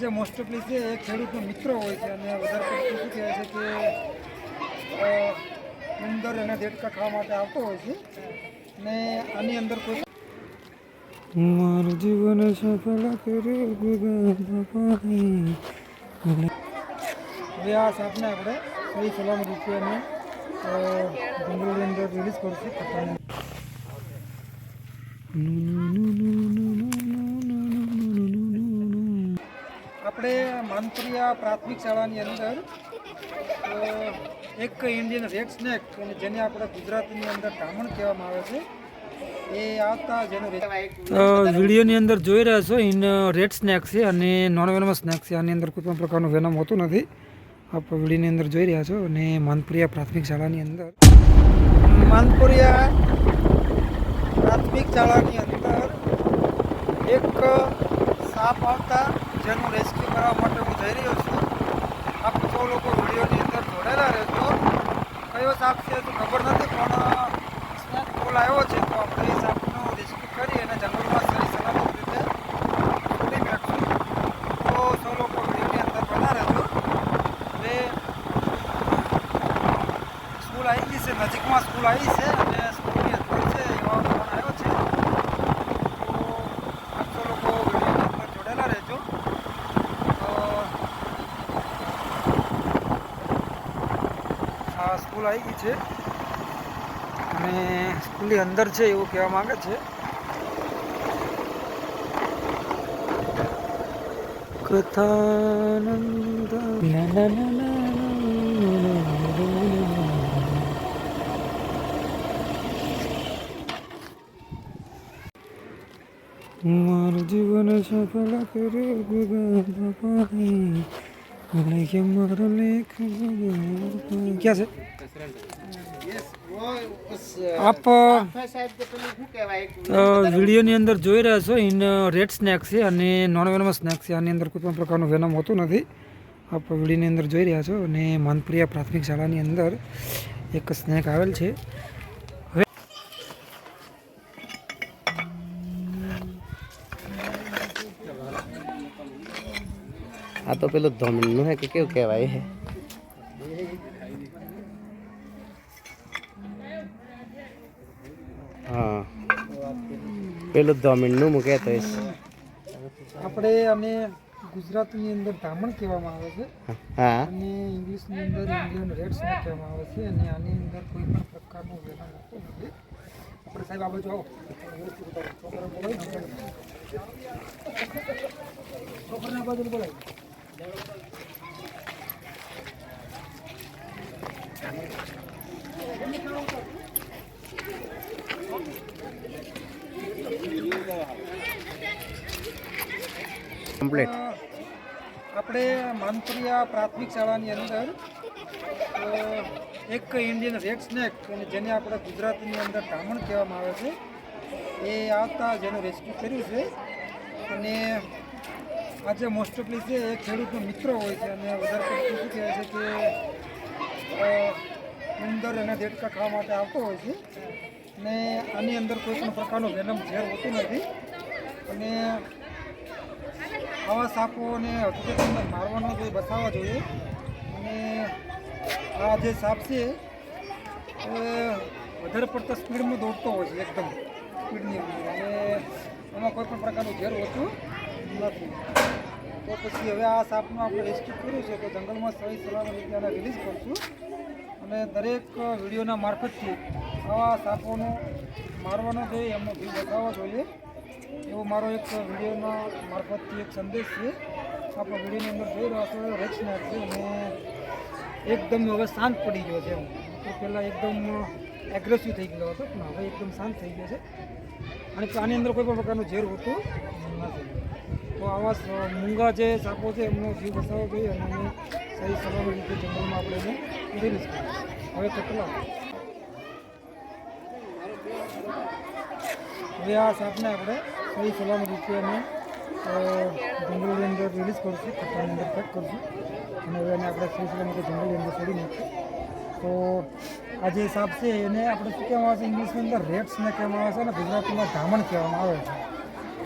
જે મોસ્ટ ઓફલી છે એ ખેડૂતનો મિત્ર હોય છે અને વધારે પડતું શું કહેવાય છે કે ઉંદર અને દેડકા ખાવા માટે આવતો હોય છે. ને આની અંદર કોઈ મારું જીવન સફળ હવે આ સાપને આપણે સહી સલામત રીતે અમે જંગલની અંદર રિલીઝ કરશું. આપણે માનપુરિયા પ્રાથમિક શાળાની અંદર એક ઇન્ડિયન રેડ સ્નેક અને જેને આપણે ગુજરાતીની અંદર ડામણ કહેવામાં આવે છે એ આવતા જેનું વિડીયોની અંદર જોઈ રહ્યા છો ઇન રેડ સ્નેક છે અને નોન વેનમ સ્નેક છે આની અંદર કોઈ પણ પ્રકારનું વેનમ હોતું નથી. આપ વિડીયોની અંદર જોઈ રહ્યા છો અને માનપુરિયા પ્રાથમિક શાળાની અંદર. માનપુરિયા પ્રાથમિક શાળાની અંદર એક સાપ આવતા જેનું રેસ્ક્યુ કરવા માટે હું જઈ રહ્યો છું. આપ સૌ લોકો વિડીયોની અંદર જોડાયેલા રહેશો કયો સાપ છે તો ખબર નથી, પણ સ્નેક કોલ આવ્યો છે, તો આપણે એ સાપનું રેસ્ક્યુ કરી અને જંગલમાં સહી સલામત રીતે છોડી નાખશું તો સૌ લોકો વિડીયોની અંદર બના રહેશો હવે સ્કૂલ આવી ગઈ છે, નજીકમાં સ્કૂલ આવી છે અને સ્કૂલની અંદર છે એવા ફોન આવ્યો છે તો આપ સૌ લોકો વિડીયોની અંદર જોડેલા રહેજો તો આ સ્કૂલ આવી છે. અને સ્કૂલની અંદર છે એવું કહેવા માંગે છે. કથાનંદ મારું જીવન સફળ કરે ભગવાન ક્યાં છે આપ વિડીયોની અંદર જોઈ રહ્યા છો ઇન રેડ સ્નેક છે અને નોન વેનમ સ્નેક છે. આની અંદર કોઈ પણ પ્રકારનું વેનમ હોતું નથી. આપ વિડીયોની અંદર જોઈ રહ્યા છો અને માનપુરિયા પ્રાથમિક શાળાની અંદર એક સ્નેક આવેલ છે. આ તો પેલું ધોમણનું હે કે કેવું કહેવાય હે? હા. પેલું ધોમણનું મૂકે તો. આપણે અમે ગુજરાતીની અંદર બ્રાહ્મણ કહેવામાં આવે છે. હા. અને ઇંગ્લિશની અંદર ઇન્ડિયન રેડ સ્નેક કહેવામાં આવે છે અને આની અંદર કોઈ પણ પ્રકારનું વેલા હોતું નથી. આપણે સાહેબ આ બાજુ આવો. છોકરા બોલાવી. છોકરાને બાજુ બોલાવી. કમ્પ્લીટ આપણે માનપુરિયા પ્રાથમિક શાળાની અંદર એક ઇન્ડિયન રેક સ્નેક અને જેને આપણે ગુજરાતીની અંદર ડામણ કહેવામાં આવે છે, એ આવતા જેનું રેસ્ક્યુ કર્યું છે. અને આજે મોસ્ટ ઓફલી છે એ ખેડૂતનો મિત્ર હોય છે અને વધારે પડતું શું કહે છે કે ઉંદર અને દેડકા ખાવા માટે આવતો હોય છે. અને આની અંદર કોઈ પણ પ્રકારનું વેનમ ઝેર હોતું નથી. અને આવા સાપોને હકીકત અંદર મારવાનો જોઈએ બચાવવા જોઈએ અને આ જે સાપ છે, એ વધારે પડતા સ્પીડમાં દોડતો હોય છે એકદમ. સ્પીડની અંદર. અને એમાં કોઈ પણ પ્રકારનું ઝેર હોતું નથી તો પછી હવે આ સાપનું આપણે રેસ્ક્યુ કર્યું છે તો જંગલમાં સહી સલામત રીતે રિલીઝ કરશું. અને દરેક વિડીયોના મારફતથી આવા સાપોનો મારવાનો જોઈએ એમનો જીવ બતાવવો જોઈએ, એવો મારો એક વિડીયોના મારફતથી એક સંદેશ છે. આપણો વિડીયોની અંદર જોઈ રહ્યો છો રેક્સનાર છે અને એકદમ હવે શાંત પડી ગયો છે એમ. તો પહેલાં એકદમ એગ્રેસિવ થઈ ગયો હતો, પણ હવે એકદમ શાંત થઈ ગયો છે. અને આની અંદર કોઈ પણ પ્રકારનું ઝેર હોતું નથી. તો આવા મૂંગા જે સાપો છે, એમનો જીવ બસાવો જોઈએ અને એને સહી સલામત રીતે જંગલમાં આપણે એને રિલીઝ કરીએ હવે કેટલા હવે આ સાપને આપણે સહી સલામત રીતે અમે જંગલની અંદર રિલીઝ કરીશું કપડાની અંદર પેક કરશું. અને હવે એને આપણે સહી સલામત જંગલની અંદર છોડી નાખીશું તો આ જે સાપ છે, એને આપણે શું કહેવામાં આવે છે ઇંગ્લિશની અંદર રેટ્સને કહેવામાં આવે છે અને ગુજરાતીમાં ધામણ કહેવામાં આવે છે.